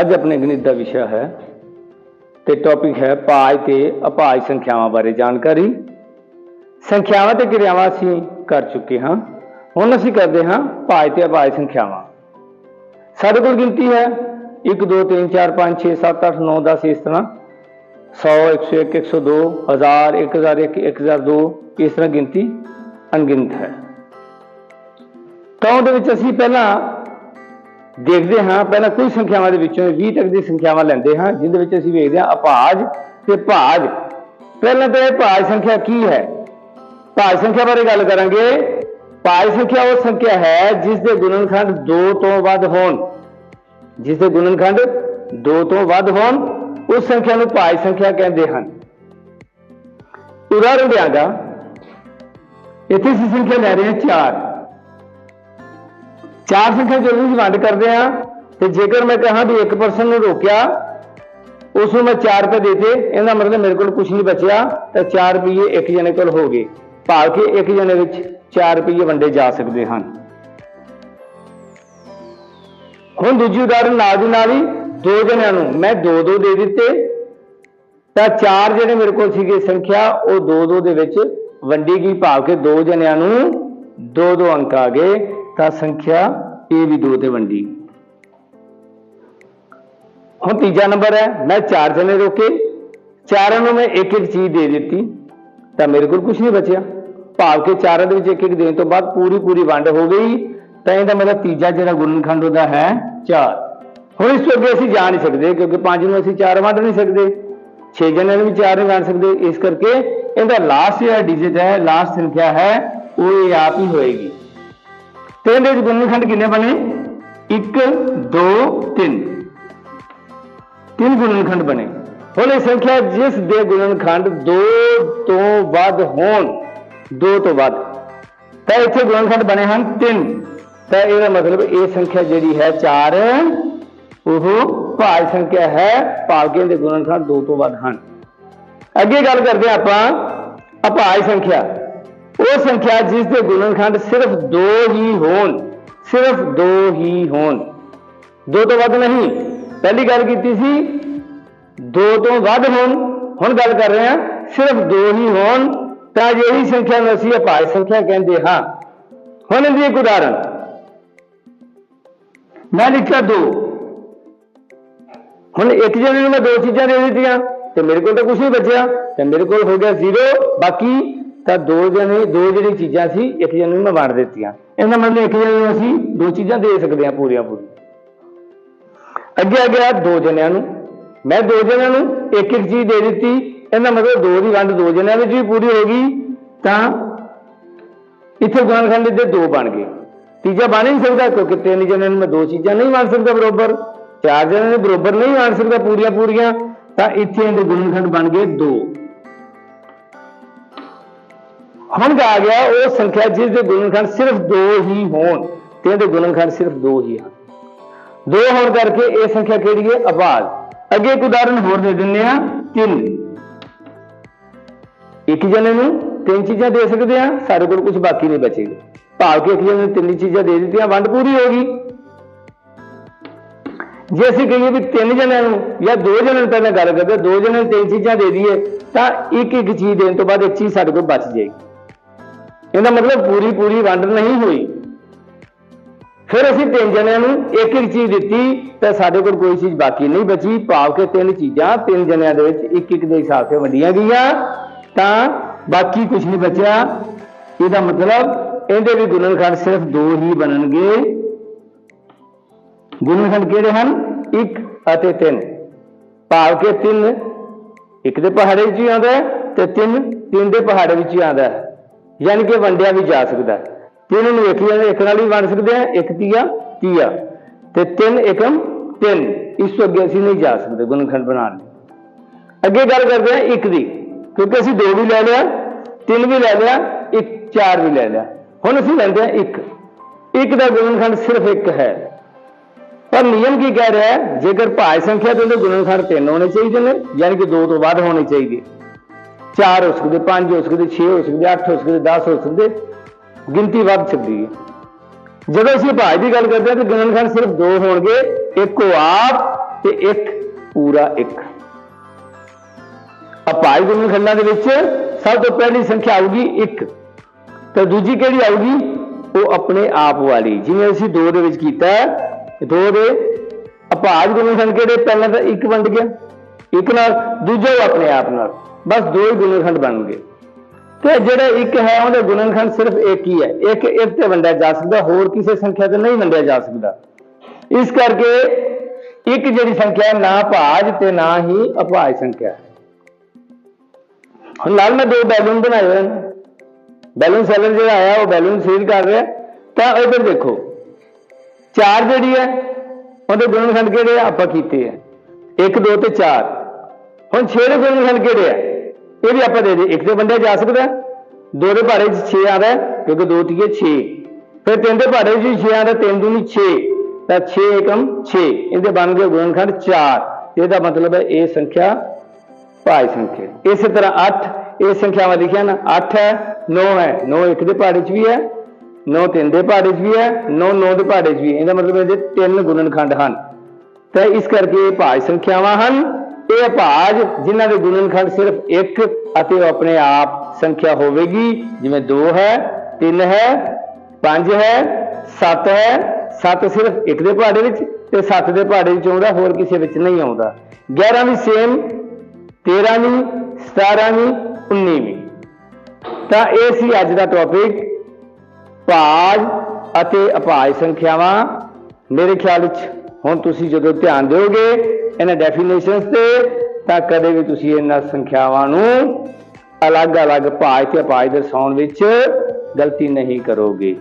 ਅੱਜ ਆਪਣੇ ਗਣਿਤ ਦਾ ਵਿਸ਼ਾ ਹੈ ਤੇ ਟੌਪਿਕ ਹੈ ਭਾਜ ਤੇ ਅਭਾਜ ਸੰਖਿਆਵਾਂ ਬਾਰੇ ਜਾਣਕਾਰੀ। ਸੰਖਿਆਵਾਂ ਤੇ ਕਿਰਿਆਵਾਂ ਅਸੀਂ ਕਰ ਚੁੱਕੇ ਹਾਂ। ਹੁਣ ਅਸੀਂ ਕਰਦੇ ਹਾਂ ਭਾਜ ਤੇ ਅਭਾਜ ਸੰਖਿਆਵਾਂ। ਸਾਡੇ ਕੋਲ ਗਿਣਤੀ ਹੈ 1 2 3 4 5 6 7 8 9 10 ਇਸ ਤਰ੍ਹਾਂ। 100 101 102 1000 1001 1002 ਇਸ ਤਰ੍ਹਾਂ ਗਿਣਤੀ ਅਣਗਿਣਤ ਹੈ। ਤਾਂ ਉਹਦੇ ਵਿੱਚ ਅਸੀਂ ਪਹਿਲਾਂ ਦੇਖਦੇ ਹਾਂ, ਪਹਿਲਾਂ ਕੁਝ ਸੰਖਿਆਵਾਂ ਦੇ ਵਿੱਚੋਂ 20 ਤੱਕ ਦੀ ਸੰਖਿਆਵਾਂ ਲੈਂਦੇ ਹਾਂ ਜਿੰਦੇ ਵਿੱਚ ਅਸੀਂ ਵੇਖਦੇ ਹਾਂ ਅਪਾਜ ਤੇ ਭਾਜ। ਪਹਿਲਾਂ ਤਾਂ ਇਹ ਭਾਜ ਸੰਖਿਆ ਕੀ ਹੈ? ਭਾਜ ਸੰਖਿਆ ਬਾਰੇ ਗੱਲ ਕਰਾਂਗੇ। ਭਾਜ ਸੰਖਿਆ ਉਹ ਸੰਖਿਆ ਹੈ ਜਿਸ ਦੇ ਗੁਣਨਖੰਡ 2 ਤੋਂ ਵੱਧ ਹੋਣ। ਜਿਸ ਦੇ ਗੁਣਨਖੰਡ 2 ਤੋਂ ਵੱਧ ਹੋਣ, ਉਸ ਸੰਖਿਆ ਨੂੰ ਭਾਜ ਸੰਖਿਆ ਕਹਿੰਦੇ ਹਨ। ਉਦਾਹਰਣ ਦਿਆਂਗਾ। ਇੱਥੇ ਅਸੀਂ ਸੰਖਿਆ ਲੈ ਰਹੇ ਹਾਂ 4 ਚਾਰ ਸੰਖਿਆ ਜਦੋਂ ਅਸੀਂ ਵੰਡ ਕਰਦੇ ਆ, ਤੇ ਜੇਕਰ ਮੈਂ ਕਹਾਂ ਵੀ ਇੱਕ ਪਰਸਨ ਨੂੰ ਰੋਕਿਆ ਉਸ ਨੂੰ ਮੈਂ 4 ਰੁਪਏ ਦੇਤੇ, ਇਹਦਾ ਮਤਲਬ ਮੇਰੇ ਕੋਲ ਕੁਝ ਨਹੀਂ ਬਚਿਆ, ਤਾਂ 4 ਰੁਪਏ ਇੱਕ ਜਣੇ ਕੋਲ ਹੋ ਗਏ। ਭਾਵ ਕਿ ਇੱਕ ਜਣੇ ਵਿੱਚ 4 ਰੁਪਏ ਵੰਡੇ ਜਾ ਸਕਦੇ ਹਨ। ਹੁਣ ਦੂਜੀ ਉਦਾਹਰਨ ਨਾਲ ਦੀ ਨਾਲ ਹੀ ਦੋ ਜਣਿਆਂ ਨੂੰ ਮੈਂ 2-2 ਦੇ ਦਿੱਤੇ, ਤਾਂ ਚਾਰ ਜਿਹੜੇ ਮੇਰੇ ਕੋਲ ਸੀਗੇ ਸੰਖਿਆ, ਉਹ 2-2 ਦੇ ਵਿੱਚ ਵੰਡੀ ਗਈ। ਭਾਵ ਕਿ ਦੋ ਜਣਿਆਂ ਨੂੰ 2-2 ਅੰਕ ਆ ਗਏ। ਤਾਂ ਸੰਖਿਆ ਇਹ ਵੀ 2 ਤੇ ਵੰਡੀ ਹੁਣ ਤੀਜਾ ਨੰਬਰ ਹੈ, ਮੈਂ ਚਾਰ ਜਣੇ ਰੋਕੇ। ਚਾਰਾਂ ਨੂੰ ਮੈਂ ਇੱਕ ਇੱਕ ਚੀਜ਼ ਦੇ ਦਿੱਤੀ, ਤਾਂ ਮੇਰੇ ਕੋਲ ਕੁਝ ਨਹੀਂ ਬਚਿਆ। ਭਾਵ ਕਿ ਚਾਰਾਂ ਦੇ ਵਿੱਚ ਇੱਕ ਇੱਕ ਦੇਣ ਤੋਂ ਬਾਅਦ ਪੂਰੀ ਪੂਰੀ ਵੰਡ ਹੋ ਗਈ, ਤਾਂ ਇਹਦਾ ਮਤਲਬ ਤੀਜਾ ਜਿਹੜਾ ਗੁਣਨਖੰਡ ਉਹਦਾ ਹੈ ਚਾਰ। ਹੁਣ ਇਸ ਤੋਂ ਅੱਗੇ ਅਸੀਂ ਜਾ ਨਹੀਂ ਸਕਦੇ, ਕਿਉਂਕਿ ਪੰਜ ਨੂੰ ਅਸੀਂ ਚਾਰ ਵੰਡ ਨਹੀਂ ਸਕਦੇ। 6 ਜਣਿਆਂ ਨੂੰ ਵੀ ਚਾਰ ਨਹੀਂ ਵੰਡ ਸਕਦੇ। ਇਸ ਕਰਕੇ ਇਹਦਾ ਲਾਸਟ ਜਿਹੜਾ ਡਿਜਿਟ ਹੈ ਲਾਸਟ ਸੰਖਿਆ ਹੈ, ਉਹ ਇਹ ਆਪ ਹੀ ਹੋਏਗੀ। ਤੇ ਇਹਦੇ ਵਿੱਚ ਗੁਣਨਖੰਡ ਕਿੰਨੇ ਬਣੇ? 1 2 3 ਤਿੰਨ ਗੁਣਨਖੰਡ ਬਣੇ। ਹੁਣ ਇਹ ਸੰਖਿਆ, ਜਿਸ ਦੇ ਗੁਣਨਖੰਡ 2 ਤੋਂ ਵੱਧ ਹੋਣ 2 ਤੋਂ ਵੱਧ। ਤਾਂ ਇੱਥੇ ਗੁਣਨਖੰਡ ਬਣੇ ਹਨ 3 ਤਾਂ ਇਹਦਾ ਮਤਲਬ ਇਹ ਸੰਖਿਆ ਜਿਹੜੀ ਹੈ 4 ਉਹ ਭਾਜ ਸੰਖਿਆ ਹੈ ਭਾਗਾਂ ਦੇ ਗੁਣਨਖੰਡ 2 ਤੋਂ ਵੱਧ ਹਨ। ਅੱਗੇ ਗੱਲ ਕਰਦੇ ਹਾਂ ਆਪਾਂ ਅਭਾਜ ਸੰਖਿਆ। ਉਹ ਸੰਖਿਆ ਜਿਸ ਦੇ ਗੁਣਨਖੰਡ ਸਿਰਫ 2 ਹੀ ਹੋਣ ਸਿਰਫ 2 ਹੀ ਹੋਣ 2 ਤੋਂ ਵੱਧ ਨਹੀਂ ਪਹਿਲੀ ਗੱਲ ਕੀਤੀ ਸੀ 2 ਤੋਂ ਵੱਧ ਹੋਣ ਹੁਣ ਗੱਲ ਕਰ ਰਹੇ ਹਾਂ ਸਿਰਫ 2 ਹੀ ਹੋਣ ਤਾਂ ਜਿਹੀ ਸੰਖਿਆ ਨੂੰ ਅਸੀਂ ਅਭਾਜ ਸੰਖਿਆ ਕਹਿੰਦੇ ਹਾਂ ਹੁਣ ਇਹਦੀ ਇੱਕ ਉਦਾਹਰਨ ਮੈਂ ਲਿਖਿਆ 2 ਹੁਣ ਇੱਕ ਜਣੇ ਨੂੰ ਮੈਂ ਦੋ ਚੀਜ਼ਾਂ ਦੇ ਦਿੱਤੀਆਂ ਤੇ ਮੇਰੇ ਕੋਲ ਤਾਂ ਕੁਝ ਨਹੀਂ ਬਚਿਆ ਤੇ ਮੇਰੇ ਕੋਲ ਹੋ ਗਿਆ 0 ਬਾਕੀ ਤਾਂ ਦੋ ਜਣੇ, ਦੋ ਜਿਹੜੀ ਚੀਜ਼ਾਂ ਸੀ, ਇੱਕ ਜਣੇ ਨੂੰ ਮੈਂ ਵੰਡ ਦਿੱਤੀਆਂ। ਇਹਦਾ ਮਤਲਬ ਇੱਕ ਜਣੇ ਨੂੰ ਅਸੀਂ ਦੋ ਚੀਜ਼ਾਂ ਦੇ ਸਕਦੇ ਹਾਂ ਪੂਰੀਆਂ ਪੂਰੀਆਂ। ਅੱਗੇ ਆ ਦੋ ਜਣਿਆਂ ਨੂੰ। ਮੈਂ ਦੋ ਜਣਿਆਂ ਨੂੰ ਇੱਕ ਇੱਕ ਚੀਜ਼ ਦੇ ਦਿੱਤੀ। ਇਹਦਾ ਮਤਲਬ ਦੋ ਦੀ ਵੰਡ ਦੋ ਜਣਿਆਂ ਵਿੱਚ ਵੀ ਪੂਰੀ ਹੋ ਗਈ। ਤਾਂ ਇੱਥੇ ਗੁਣਨਖੰਡ ਦੇ ਦੋ ਬਣ ਗਏ। ਤੀਜਾ ਬਣ ਹੀ ਨਹੀਂ ਸਕਦਾ, ਕਿਉਂਕਿ ਤਿੰਨ ਜਣਿਆਂ ਨੂੰ ਮੈਂ ਦੋ ਚੀਜ਼ਾਂ ਨਹੀਂ ਵੰਡ ਸਕਦਾ ਬਰੋਬਰ। ਚਾਰ ਜਣਿਆਂ ਨੂੰ ਬਰੋਬਰ ਨਹੀਂ ਵੰਡ ਸਕਦਾ ਪੂਰੀਆਂ ਪੂਰੀਆਂ। ਤਾਂ ਇੱਥੇ ਇਹਦੇ ਗੁਣਨਖੰਡ ਬਣ ਗਏ ਦੋ। ਹੁਣ ਆ ਗਿਆ, ਉਹ ਸੰਖਿਆ ਜਿਸ ਦੇ ਗੁਣਨਖੰਡ ਸਿਰਫ ਦੋ ਹੀ ਹੋਣ ਤੇ ਇਹਦੇ ਗੁਣਨਖੰਡ ਸਿਰਫ ਦੋ ਹੀ ਹਨ। ਦੋ ਹੋਣ ਕਰਕੇ ਇਹ ਸੰਖਿਆ ਕਿਹੜੀ ਹੈ? ਆਵਾਜ਼। ਅੱਗੇ ਇੱਕ ਉਦਾਹਰਨ ਹੋਰ ਦੇ ਦਿੰਦੇ ਆ ਤਿੰਨ। ਇੱਕ ਜਣੇ ਨੂੰ ਤਿੰਨ ਚੀਜ਼ਾਂ ਦੇ ਸਕਦੇ ਆ ਸਾਡੇ ਕੋਲ ਕੁਝ ਬਾਕੀ ਨਹੀਂ ਬਚੇਗਾ। ਭਾਵ ਕਿ ਇੱਕ ਜਣੇ ਨੂੰ ਤਿੰਨ ਚੀਜ਼ਾਂ ਦੇ ਦਿੱਤੀਆਂ, ਵੰਡ ਪੂਰੀ ਹੋ ਗਈ। ਜੇ ਅਸੀਂ ਕਹੀਏ ਵੀ ਤਿੰਨ ਜਣਿਆਂ ਨੂੰ ਜਾਂ ਦੋ ਜਣਿਆਂ ਨੂੰ ਪਹਿਲਾਂ ਗੱਲ ਕਰਦੇ ਦੋ ਜਣਿਆਂ ਨੂੰ ਤਿੰਨ ਚੀਜ਼ਾਂ ਦੇ ਦਈਏ ਤਾਂ ਇੱਕ ਇੱਕ ਚੀਜ਼ ਦੇਣ ਤੋਂ ਬਾਅਦ ਇੱਕ ਚੀਜ਼ ਸਾਡੇ ਕੋਲ ਬਚ ਜਾਏਗੀ। ਇਹਦਾ ਮਤਲਬ ਪੂਰੀ ਪੂਰੀ ਵੰਡ ਨਹੀਂ ਹੋਈ। ਫਿਰ ਅਸੀਂ ਤਿੰਨ ਜਣਿਆਂ ਨੂੰ ਇੱਕ ਇੱਕ ਚੀਜ਼ ਦਿੱਤੀ ਤਾਂ ਸਾਡੇ ਕੋਲ ਕੋਈ ਚੀਜ਼ ਬਾਕੀ ਨਹੀਂ ਬਚੀ। ਭਾਵ ਕਿ ਤਿੰਨ ਚੀਜ਼ਾਂ ਤਿੰਨ ਜਣਿਆਂ ਦੇ ਵਿੱਚ ਇੱਕ ਇੱਕ ਦੇ ਹਿਸਾਬ ਤੇ ਵੰਡੀਆਂ ਗਈਆਂ। ਤਾਂ ਬਾਕੀ ਕੁਝ ਨਹੀਂ ਬਚਿਆ। ਇਹਦਾ ਮਤਲਬ ਇਹਦੇ ਵੀ ਗੁਣਨਖੰਡ ਸਿਰਫ ਦੋ ਹੀ ਬਣਨਗੇ। ਗੁਣਨਖੰਡ ਕਿਹੜੇ ਹਨ? 1 ਅਤੇ 3 ਭਾਵ ਕਿ 3 ਇੱਕ ਦੇ ਪਹਾੜੇ ਵਿੱਚ ਹੀ ਆਉਂਦਾ ਹੈ ਤੇ 3 ਤਿੰਨ ਦੇ ਪਹਾੜੇ ਵਿੱਚ ਹੀ ਆਉਂਦਾ ਹੈ। ਯਾਨੀ ਕਿ ਵੰਡਿਆ ਵੀ ਜਾ ਸਕਦਾ ਹੈ। ਤਿੰਨ ਨੂੰ ਇੱਕ ਜਣੇ ਇੱਕ ਨਾਲ ਵੀ ਵੰਡ ਸਕਦੇ ਆ ਇੱਕ ਤੀਆ ਤੀਆ। ਤੇ ਤਿੰਨ ਇਕਮ ਤਿੰਨ, ਇਸ ਤੋਂ ਅੱਗੇ ਅਸੀਂ ਨਹੀਂ ਜਾ ਸਕਦੇ ਗੁਣਨਖੰਡ ਬਣਾਉਣ ਲਈ। ਅੱਗੇ ਗੱਲ ਕਰਦੇ ਆ ਇੱਕ ਦੀ, ਕਿਉਂਕਿ ਅਸੀਂ ਦੋ ਵੀ ਲੈ ਲਿਆ, ਤਿੰਨ ਵੀ ਲੈ ਲਿਆ, ਇੱਕ, ਚਾਰ ਵੀ ਲੈ ਲਿਆ। ਹੁਣ ਅਸੀਂ ਲੈਂਦੇ ਆ ਇੱਕ। ਇੱਕ ਦਾ ਗੁਣਨਖੰਡ ਸਿਰਫ ਇੱਕ ਹੈ। ਪਰ ਨਿਯਮ ਕੀ ਕਹਿ ਰਿਹਾ ਹੈ? ਜੇਕਰ ਭਾਜ ਸੰਖਿਆ ਤੇ ਉਹਦੇ ਗੁਣਨਖੰਡ ਤਿੰਨ ਹੋਣੇ ਚਾਹੀਦੇ ਨੇ ਯਾਨੀ ਕਿ ਦੋ ਤੋਂ ਵੱਧ ਹੋਣੇ ਚਾਹੀਦੇ। ਚਾਰ ਹੋ ਸਕਦੇ, ਪੰਜ ਹੋ ਸਕਦੇ 6 ਹੋ ਸਕਦੇ 8 ਹੋ ਸਕਦੇ 10 ਹੋ ਸਕਦੇ, ਗਿਣਤੀ ਵੱਧ ਸਕਦੀ ਹੈ। ਜਦੋਂ ਅਸੀਂ ਭਾਜ ਦੀ ਗੱਲ ਕਰਦੇ ਹਾਂ ਤਾਂ ਗੁਣਨਖੰਡ ਸਿਰਫ ਦੋ ਹੋਣਗੇ, ਇੱਕ ਉਹ ਆਪ ਤੇ ਇੱਕ ਪੂਰਾ ਇੱਕ। ਅਪਾਈ ਗੁਣਨਖੰਡਾਂ ਦੇ ਵਿੱਚ ਸਭ ਤੋਂ ਪਹਿਲੀ ਸੰਖਿਆ ਆਊਗੀ 1 ਤੇ ਦੂਜੀ ਕਿਹੜੀ ਆਊਗੀ? ਉਹ ਆਪਣੇ ਆਪ ਵਾਲੀ। ਜਿਵੇਂ ਅਸੀਂ 2 ਦੇ ਵਿੱਚ ਕੀਤਾ 2 ਦੇ ਅਪਾਜ ਗੁਣਨਖੰਡ ਕਿਹੜੇ? ਪਹਿਲਾਂ ਤਾਂ 1 ਵੰਡ ਗਿਆ। ਇੱਕ ਨਾਲ, ਦੂਜਾ ਉਹ ਆਪਣੇ ਆਪ ਨਾਲ। ਬਸ ਦੋ ਹੀ ਗੁਣਨਖੰਡ ਬਣ ਗਏ। ਤੇ ਜਿਹੜਾ ਇੱਕ ਹੈ, ਉਹਦੇ ਗੁਣਨਖੰਡ ਸਿਰਫ ਇੱਕ ਹੀ ਹੈ। ਇੱਕ ਇੱਕ ਤੇ ਵੰਡਿਆ ਜਾ ਸਕਦਾ, ਹੋਰ ਕਿਸੇ ਸੰਖਿਆ ਤੇ ਨਹੀਂ ਵੰਡਿਆ ਜਾ ਸਕਦਾ। ਇਸ ਕਰਕੇ ਇੱਕ ਜਿਹੜੀ ਸੰਖਿਆ ਨਾ ਭਾਜ ਤੇ ਨਾ ਹੀ ਅਭਾਜ ਸੰਖਿਆ। ਹੈ ਹੁਣ ਨਾਲ ਮੈਂ ਦੋ ਬੈਲੂਨ ਬਣਾਏ ਹੋਏ ਨੇ। ਬੈਲੂਨ ਸੈਲਰ ਜਿਹੜਾ ਆਇਆ, ਉਹ ਬੈਲੂਨ ਸੇਲ ਕਰ ਰਿਹਾ। ਤਾਂ ਉਧਰ ਦੇਖੋ, ਚਾਰ ਜਿਹੜੀ ਹੈ, ਉਹਦੇ ਗੁਣਨਖੰਡ ਕਿਹੜੇ ਆ? ਆਪਾਂ ਕੀਤੇ ਆ। 1 2 ਤੇ 4 ਹੁਣ 6 ਦੇ ਗੁਣਨਖੰਡ ਕਿਹੜੇ ਆ? ਇਹ ਵੀ ਆਪਾਂ ਦੇ ਦੇ, ਇੱਕ ਤੇ ਵੰਡਿਆ ਜਾ ਸਕਦਾ, ਦੋ ਦੇ ਭਾੜੇ 'ਚ 6 ਆਦਾ ਕਿਉਂਕਿ ਦੋ ਤੀਏ 6 ਫਿਰ ਤਿੰਨ ਦੇ ਭਾੜੇ 'ਚ ਵੀ 6 ਆਦਾ ਤਿੰਨ ਦੂਣੀ 6 ਤਾਂ 6 ਏਕਮ 6 ਇਹਦੇ ਬਣ ਗਏ ਗੁਣਨਖੰਡ 4 ਇਹਦਾ ਮਤਲਬ ਹੈ ਇਹ ਸੰਖਿਆ ਭਾਜ ਸੰਖਿਆ। ਇਸੇ ਤਰ੍ਹਾਂ 8 ਇਹ ਸੰਖਿਆਵਾਂ ਲਿਖਿਆ ਨਾ 8 ਹੈ 9 ਹੈ 9 ਇੱਕ ਦੇ ਭਾੜੇ 'ਚ ਵੀ ਹੈ 9 ਤਿੰਨ ਦੇ ਭਾੜੇ 'ਚ ਵੀ ਹੈ 9 9 ਦੇ ਭਾੜੇ 'ਚ ਵੀ ਇਹਦਾ ਮਤਲਬ ਇਹਦੇ ਤਿੰਨ ਗੁਣਨਖੰਡ ਹਨ। ਤਾਂ ਇਸ ਕਰਕੇ ਇਹ ਭਾਜ ਸੰਖਿਆਵਾਂ ਹਨ। ਇਹ ਭਾਜ ਜਿਨ੍ਹਾਂ ਦੇ ਗੁਣਨਖੰਡ ਸਿਰਫ ਇੱਕ ਅਤੇ ਉਹ ਆਪਣੇ ਆਪ ਸੰਖਿਆ ਹੋਵੇਗੀ, ਜਿਵੇਂ 2 ਹੈ 3 ਹੈ 5 ਹੈ 7 ਹੈ 7 ਸਿਰਫ ਇੱਕ ਦੇ ਪਹਾੜੇ ਵਿੱਚ ਤੇ 7 ਦੇ ਪਹਾੜੇ ਵਿੱਚ ਆਉਂਦਾ, ਹੋਰ ਕਿਸੇ ਵਿੱਚ ਨਹੀਂ ਆਉਂਦਾ। 11 ਵੀ ਸੇਮ 13 ਵੀ 17 ਵੀ 19 ਵੀ ਤਾਂ ਇਹ ਸੀ ਅੱਜ ਦਾ ਟੌਪਿਕ ਭਾਜ ਅਤੇ ਅਪਾਜ ਸੰਖਿਆਵਾਂ। ਮੇਰੇ ਖਿਆਲ ਵਿੱਚ ਹੁਣ ਤੁਸੀਂ ਜਦੋਂ ਧਿਆਨ ਦਿਓਗੇ ਇਹਨਾਂ ਡੈਫੀਨੇਸ਼ਨਸ ਤੇ ਤਾਂ ਕਦੇ ਵੀ ਤੁਸੀਂ ਇਹਨਾਂ ਸੰਖਿਆਵਾਂ ਨੂੰ ਅਲੱਗ-ਅਲੱਗ ਭਾਜ ਤੇ ਅਭਾਜ ਦਰਸਾਉਣ ਵਿੱਚ ਗਲਤੀ ਨਹੀਂ ਕਰੋਗੇ।